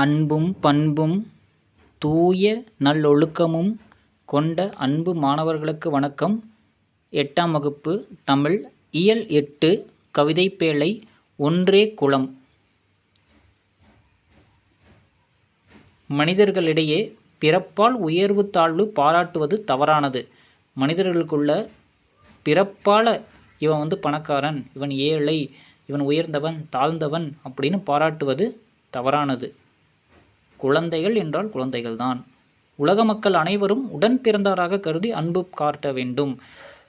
அன்பும் பண்பும் தூய நல்லொழுக்கமும் கொண்ட அன்பு மாணவர்களுக்கு வணக்கம். எட்டாம் வகுப்பு தமிழ் இயல் எட்டு கவிதைப்பேழை ஒன்றே குலம் மனிதர்களிடையே பிறப்பால் உயர்வு தாழ்வு பாராட்டுவது தவறானது. மனிதர்களுக்குள்ள பிறப்பால் இவன் வந்து பணக்காரன் இவன் ஏழை இவன் உயர்ந்தவன் தாழ்ந்தவன் அப்படின்னு பாராட்டுவது தவறானது. குழந்தைகள் என்றால் குழந்தைகள்தான். உலக மக்கள் அனைவரும் உடன் பிறந்தாராக கருதி அன்பு காட்ட வேண்டும்.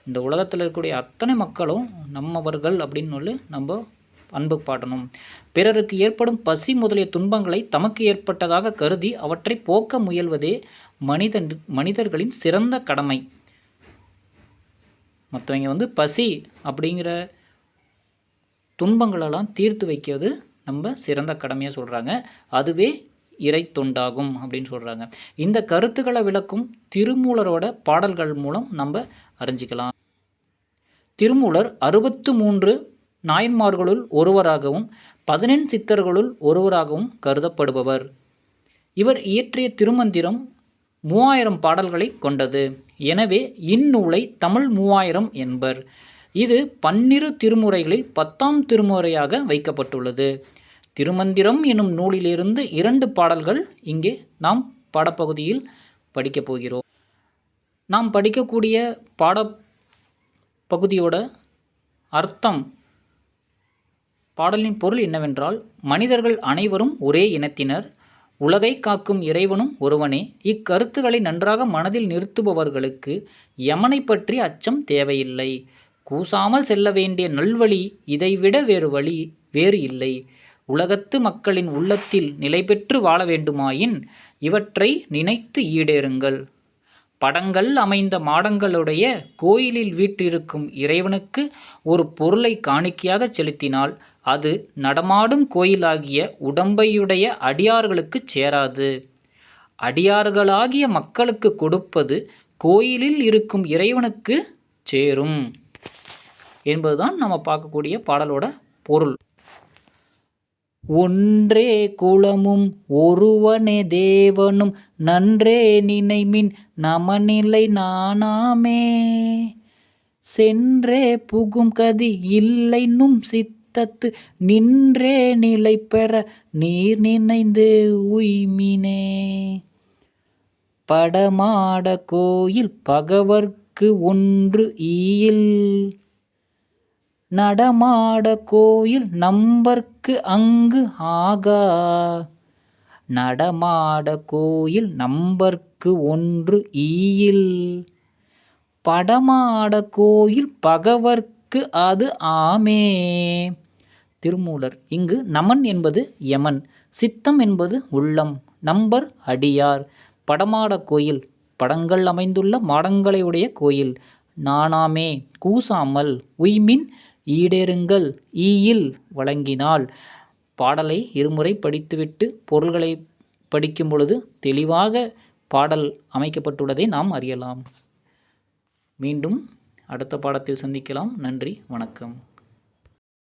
இந்த உலகத்தில் இருக்கக்கூடிய அத்தனை மக்களும் நம்மவர்கள் அப்படின்னு சொல்லி நம்ம அன்பு பாடணும் பிறருக்கு ஏற்படும் பசி முதலிய துன்பங்களை தமக்கு ஏற்பட்டதாக கருதி அவற்றை போக்க முயல்வதே மனிதன் மனிதர்களின் சிறந்த கடமை. மற்றவங்க வந்து பசி அப்படிங்கிற துன்பங்களெல்லாம் தீர்த்து வைக்கிறது நம்ம சிறந்த கடமையாக சொல்கிறாங்க அதுவே இறை தொண்டாகும் அப்படின்னு சொல்கிறாங்க இந்த கருத்துக்களை விளக்கும் திருமூலரோட பாடல்கள் மூலம் நம்ம அறிஞ்சிக்கலாம். திருமூலர் அறுபத்து மூன்று நாயன்மார்களுள் ஒருவராகவும் பதினெண் சித்தர்களுள் ஒருவராகவும் கருதப்படுபவர். இவர் இயற்றிய திருமந்திரம் மூவாயிரம் பாடல்களை கொண்டது. எனவே இந்நூலை தமிழ் மூவாயிரம் என்பர். இது பன்னிரு திருமுறைகளில் பத்தாம் திருமுறையாக வைக்கப்பட்டுள்ளது. திருமந்திரம் எனும் நூலிலிருந்து இரண்டு பாடல்கள் இங்கே நாம் பாடப்பகுதியில் படிக்கப் போகிறோம். நாம் படிக்கக்கூடிய பாட பகுதியோட அர்த்தம் பாடலின் பொருள் என்னவென்றால் மனிதர்கள் அனைவரும் ஒரே இனத்தினர் உலகை காக்கும் இறைவனும் ஒருவனே. இக்கருத்துக்களை நன்றாக மனதில் நிறுத்துபவர்களுக்கு யமனை பற்றி அச்சம் தேவையில்லை. கூசாமல் செல்ல வேண்டிய நல்வழி இதைவிட வேறு வழி வேறு இல்லை. உலகத்து மக்களின் உள்ளத்தில் நிலை பெற்று வாழ வேண்டுமாயின் இவற்றை நினைத்து ஈடேறுங்கள். படங்கள் அமைந்த மாடங்களுடைய கோயிலில் வீற்றிருக்கும் இறைவனுக்கு ஒரு பொருளை காணிக்கையாக செலுத்தினால் அது நடமாடும் கோயிலாகிய உடம்பையுடைய அடியார்களுக்கு சேராது. அடியார்களாகிய மக்களுக்கு கொடுப்பது கோயிலில் இருக்கும் இறைவனுக்கு சேரும் என்பதுதான் நம்ம பார்க்கக்கூடிய பாடலோட பொருள். ஒன்றே குலமும் ஒருவனே தேவனும் நன்றே நினைமின் நமநிலை நானாமே. சென்றே புகும் கதி இல்லைன்னும் சித்தத்து நின்றே நிலை பெற நீர் நினைந்து உய்மினே. படமாட கோயில் பகவர்க்கு ஒன்று ஈயில். நடமாட கோயில் நம்பர்க்கு அங்கு ஆகா. நடமாட கோயில் நம்பர்க்கு ஒன்று ஈயில். படமாட கோயில் பகவர்க்கு அது ஆமே. திருமூலர் இங்கு நமன் என்பது யமன் சித்தம் என்பது உள்ளம் நம்பர் அடியார். படமாட கோயில் படங்கள் அமைந்துள்ள மாடங்களை உடைய கோயில் நானாமே கூசாமல் உய்மின் ஈடேறுங்கள் ஈயில் வழங்கினால். பாடலை இருமுறை படித்துவிட்டு பொருள்களை படிக்கும் பொழுது தெளிவாக பாடல் அமைக்கப்பட்டுள்ளதை நாம் அறியலாம். மீண்டும் அடுத்த பாடத்தில் சந்திக்கலாம். நன்றி வணக்கம்.